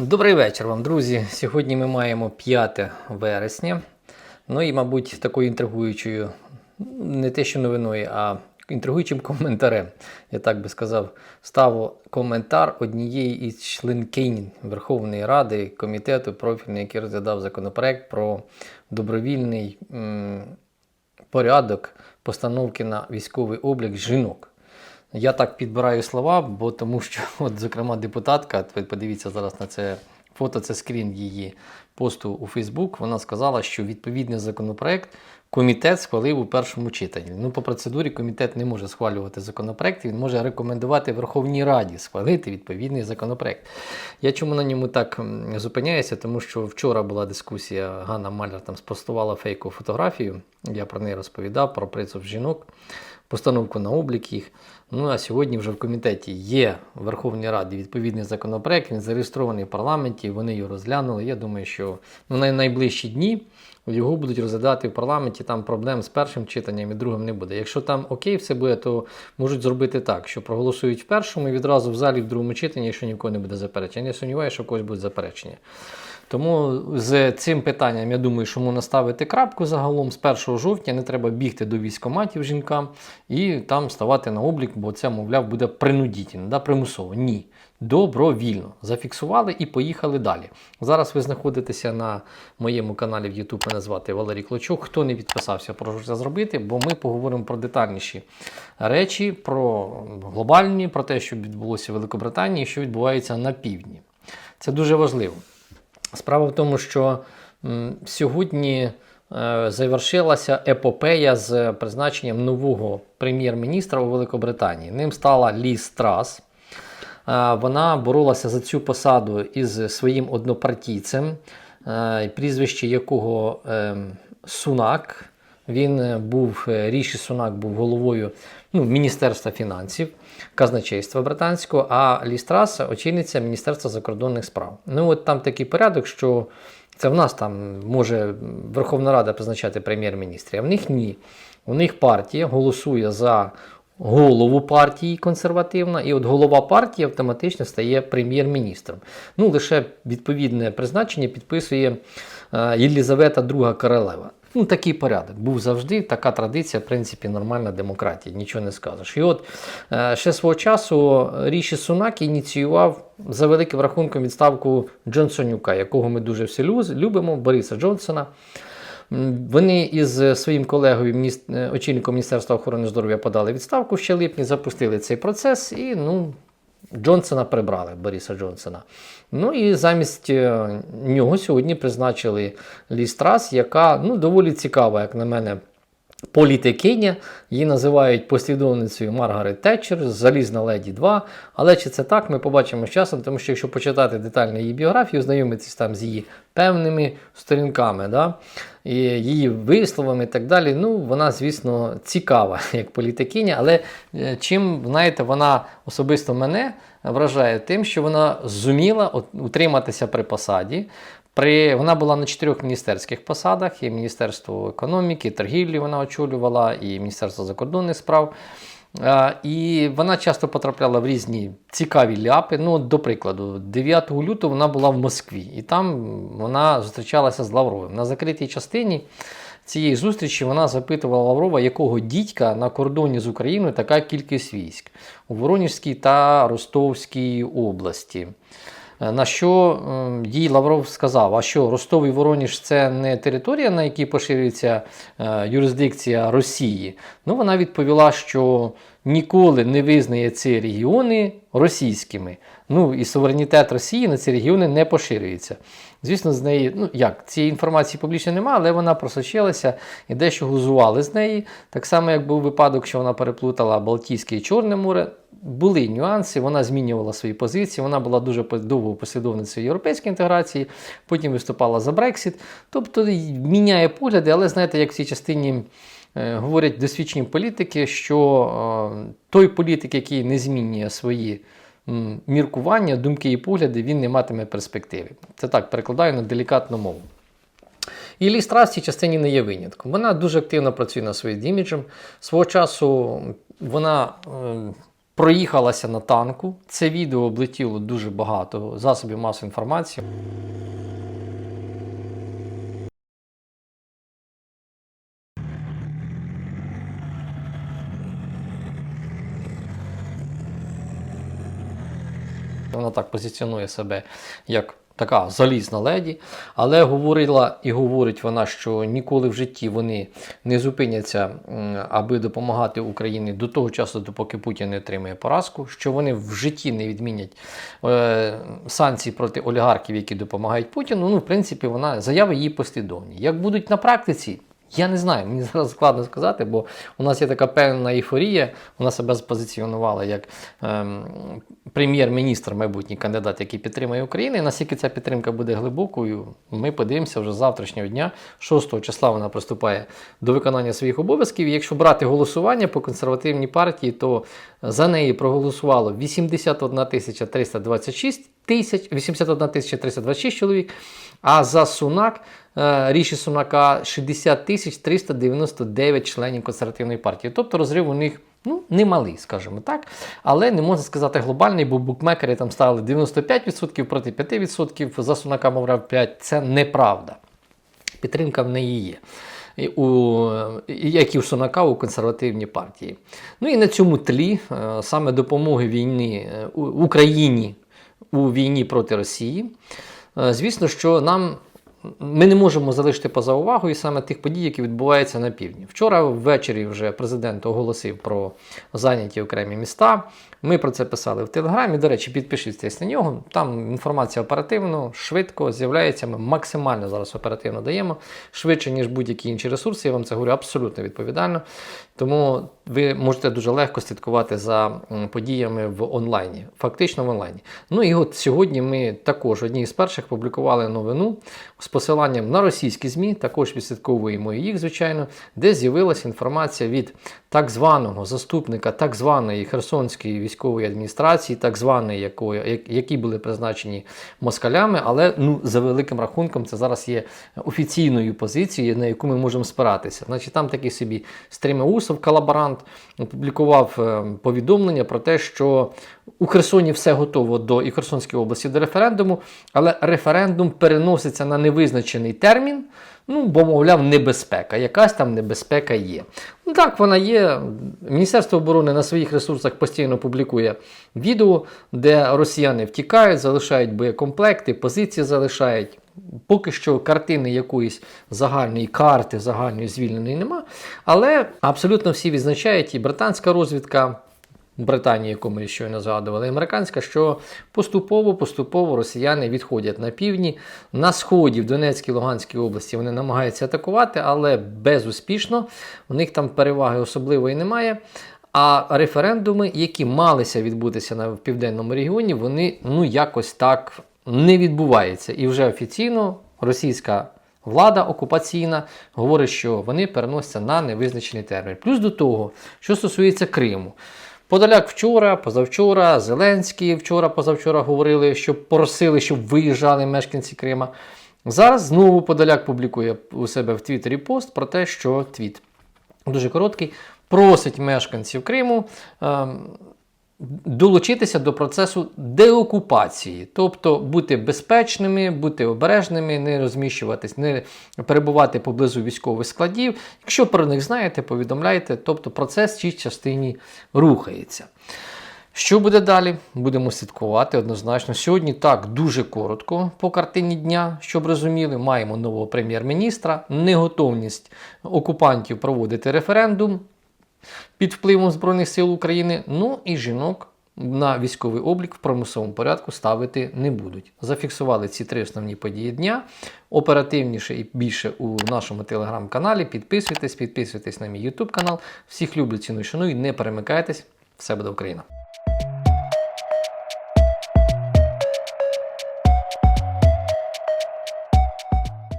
Добрий вечір вам, друзі. Сьогодні ми маємо 5 вересня. Ну і, мабуть, такою інтригуючою, не те, що новиною, а інтригуючим коментарем, я так би сказав, став коментар однієї із членкинь Верховної Ради комітету профільний, який розглядав законопроект про добровільний м, порядок постановки на військовий облік жінок. Я так підбираю слова, бо тому що, от, зокрема, депутатка, ви подивіться зараз на це фото, це скрін її посту у Фейсбук. Вона сказала, що відповідний законопроект комітет схвалив у першому читанні. Ну, по процедурі комітет не може схвалювати законопроект, він може рекомендувати Верховній Раді схвалити відповідний законопроект. Я чому на ньому так зупиняюся? Тому що вчора була дискусія, Ганна Маляр там спостувала фейкову фотографію. Я про неї розповідав, про призов жінок, постановку на облік їх. Ну а сьогодні вже в комітеті є в Верховній Раді відповідний законопроект, він зареєстрований в парламенті, вони його розглянули. Я думаю, що ну, на найближчі дні його будуть розглядати в парламенті, там проблем з першим читанням і другим не буде. Якщо там окей, все буде, то можуть зробити так, що проголосують в першому і відразу в залі в другому читанні, якщо нікого не буде заперечення. Я сумніваюся, що когось буде заперечення. Тому з цим питанням я думаю, що можна ставити крапку загалом з 1 жовтня. Не треба бігти до військоматів жінкам і там ставати на облік, бо це, мовляв, буде принудітельно, да, примусово. Ні. Добровільно зафіксували і поїхали далі. Зараз ви знаходитеся на моєму каналі в YouTube, мене звати Валерій Клочок. Хто не підписався, прошу це зробити, бо ми поговоримо про детальніші речі, про глобальні, про те, що відбулося в Великобританії, що відбувається на півдні. Це дуже важливо. Справа в тому, що сьогодні е, завершилася епопея з призначенням нового прем'єр-міністра у Великобританії. Ним стала Ліз Трас. Е, Вона боролася за цю посаду із своїм однопартійцем, е, прізвище якого е, Сунак. Він е, був е, Ріші Сунак був головою ну, Міністерства фінансів, казначейства британського, а Лістрас очільниця Міністерства закордонних справ. Ну от там такий порядок, що це в нас там може Верховна Рада призначати прем'єр-міністрів, а в них ні. У них партія голосує за голову партії консервативна, і от голова партії автоматично стає прем'єр-міністром. Ну, лише відповідне призначення підписує е, Єлізавета II Королева. Ну, такий порядок. Був завжди така традиція, в принципі, нормальна демократія, нічого не скажеш. І от е, ще свого часу Ріші Сунак ініціював за великим рахунком відставку Джонсонюка, якого ми дуже всі любимо, Бориса Джонсона. Вони із своїм колегою, е, очільником Міністерства охорони здоров'я, подали відставку ще липні, запустили цей процес і ну, Джонсона прибрали, Бориса Джонсона. Ну і замість е, нього сьогодні призначили Лістрас, яка ну, доволі цікава, як на мене, політикиня. Її називають послідовницею Маргарет Тетчер, Залізна Леді 2. Але чи це так, ми побачимо з часом, тому що якщо почитати детально її біографію, знайомитись там з її певними сторінками, да? і її висловами і так далі, ну, вона, звісно, цікава як політикиня, але е, чим, знаєте, вона особисто мене вражає тим, що вона зуміла утриматися при посаді. При, вона була на чотирьох міністерських посадах: і Міністерство економіки, торгівлі вона очолювала, і Міністерство закордонних справ. І вона часто потрапляла в різні цікаві ляпи. Ну, до прикладу, 9 лютого вона була в Москві, і там вона зустрічалася з Лавровим. На закритій частині цієї зустрічі вона запитувала Лаврова, якого дідька на кордоні з Україною така кількість військ у Воронежській та Ростовській області. Е, На що ем, їй Лавров сказав: а що Ростов і Вороніж це не територія, на якій поширюється е, юрисдикція Росії? Ну, вона відповіла, що ніколи не визнає ці регіони російськими. Ну і суверенітет Росії на ці регіони не поширюється. Звісно, з неї, ну як, цієї інформації публічно немає, але вона просочилася і дещо глузували з неї. Так само, як був випадок, що вона переплутала Балтійське і Чорне море. Були нюанси, вона змінювала свої позиції, вона була дуже довго послідовницею європейської інтеграції, потім виступала за Брексит. Тобто міняє погляди, але знаєте, як в цій частині е, говорять досвідчені політики, що е, той політик, який не змінює свої міркування, думки і погляди, він не матиме перспективи. Це так перекладаю на делікатну мову. І Лі Страс в цій частині не є винятком. Вона дуже активно працює над своїм іміджем. Свого часу вона е, проїхалася на танку. Це відео облетіло дуже багато засобів масової інформації. Вона так позиціонує себе як така залізна леді, але говорила і говорить вона, що ніколи в житті вони не зупиняться, аби допомагати Україні до того часу, допоки Путін не отримає поразку, що вони в житті не відмінять е, санкції проти олігархів, які допомагають Путіну. Ну, в принципі, вона заяви її послідовні. Як будуть на практиці? Я не знаю, мені зараз складно сказати, бо у нас є така певна ейфорія. Вона себе спозиціонувала як ем, прем'єр-міністр, майбутній кандидат, який підтримує Україну. І наскільки ця підтримка буде глибокою, ми подивимося вже з завтрашнього дня, 6 числа вона приступає до виконання своїх обов'язків. І якщо брати голосування по консервативній партії, то за неї проголосувало 81 тисяча 326 тисяч, 81 тисяча 326 чоловік, а за Сунак е, Ріші Сунака 60 тисяч 399 членів консервативної партії. Тобто розрив у них ну, немалий, скажімо так. Але не можна сказати глобальний, бо букмекери там ставили 95% проти 5%, за Сунака, мовляв, 5%. Це неправда. Підтримка в неї є. У, як і у Сунака у консервативній партії. Ну і на цьому тлі е, саме допомоги війни е, Україні у війні проти Росії. Е, Звісно, що нам ми не можемо залишити поза увагою саме тих подій, які відбуваються на півдні. Вчора ввечері вже президент оголосив про зайняті окремі міста. Ми про це писали в Телеграмі. До речі, підпишіться на нього. Там інформація оперативно, швидко з'являється. Ми максимально зараз оперативно даємо, швидше, ніж будь-які інші ресурси. Я вам це говорю абсолютно відповідально. Тому ви можете дуже легко слідкувати за подіями в онлайні, фактично в онлайні. Ну і от сьогодні ми також одні з перших публікували новину з посиланням на російські ЗМІ, також відслідковуємо їх, звичайно, де з'явилася інформація від так званого заступника так званої Херсонської військової адміністрації, так званої, якої, які були призначені москалями, але ну, за великим рахунком це зараз є офіційною позицією, на яку ми можемо спиратися. Значить, там такий собі Стрімеусов, колаборант, опублікував е, повідомлення про те, що у Херсоні все готово до і Херсонської області до референдуму, але референдум переноситься на невизначений термін. Ну, бо, мовляв, небезпека. Якась там небезпека є. Ну так, вона є. Міністерство оборони на своїх ресурсах постійно публікує відео, де росіяни втікають, залишають боєкомплекти, позиції залишають. Поки що картини якоїсь загальної карти, загальної звільненої нема. Але абсолютно всі відзначають і британська розвідка. Британії, яку ми щойно згадували, і американська, що поступово-поступово росіяни відходять на півдні. На сході в Донецькій Луганській області вони намагаються атакувати, але безуспішно. У них там переваги особливої немає. А референдуми, які малися відбутися на в південному регіоні, вони ну якось так не відбуваються. І вже офіційно російська влада окупаційна говорить, що вони переносяться на невизначений термін. Плюс до того, що стосується Криму. Подоляк вчора, позавчора, Зеленський вчора, позавчора говорили, що просили, щоб виїжджали мешканці Крима. Зараз знову Подоляк публікує у себе в Твіттері пост про те, що твіт дуже короткий, просить мешканців Криму ем, долучитися до процесу деокупації, тобто бути безпечними, бути обережними, не розміщуватись, не перебувати поблизу військових складів. Якщо про них знаєте, повідомляйте, тобто процес в цій частині рухається. Що буде далі? Будемо слідкувати однозначно. Сьогодні так дуже коротко по картині дня, щоб розуміли, маємо нового прем'єр-міністра, неготовність окупантів проводити референдум під впливом Збройних сил України. Ну і жінок на військовий облік в примусовому порядку ставити не будуть. Зафіксували ці три основні події дня. Оперативніше і більше у нашому телеграм-каналі. Підписуйтесь, підписуйтесь на мій YouTube канал. Всіх люблю, ціну, шаную. Не перемикайтесь. Все буде Україна!